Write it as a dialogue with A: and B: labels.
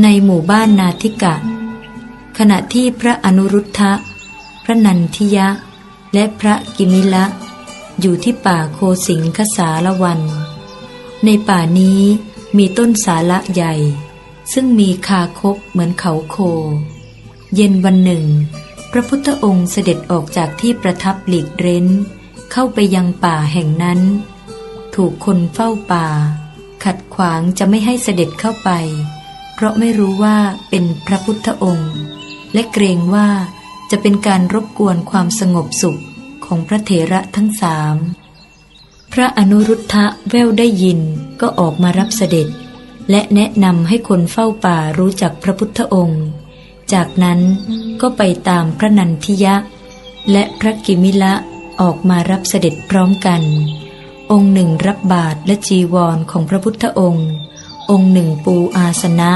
A: ในหมู่บ้านนาทิกะ ขณะที่พระอนุรุทธะ พระนันทิยะ และพระกิมิละ อยู่ที่ป่าโคสิงคสารวัน ในป่านี้มีต้นสาละใหญ่ ซึ่งมีคาคบเหมือนเขาโค เย็นวันหนึ่ง พระพุทธองค์เสด็จออกจากที่ประทับหลีกเร้น เข้าไปยังป่าแห่งนั้น ถูกคนเฝ้าป่า ขัดขวางจะไม่ให้เสด็จเข้าไป เพราะไม่รู้ว่าเป็นพระพุทธองค์ และเกรงว่าจะเป็นการรบกวนความสงบสุขของพระเถระทั้งสามพระอนุรุทธะแววได้ยินก็ออกมารับเสด็จ และแนะนำให้คนเฝ้าป่ารู้จักพระพุทธองค์ จากนั้นก็ไปตามพระนันทิยะ และพระกิมิละออกมารับเสด็จพร้อมกัน องค์หนึ่งรับบาทและจีวรของพระพุทธองค์ องค์หนึ่งปูอาสนะ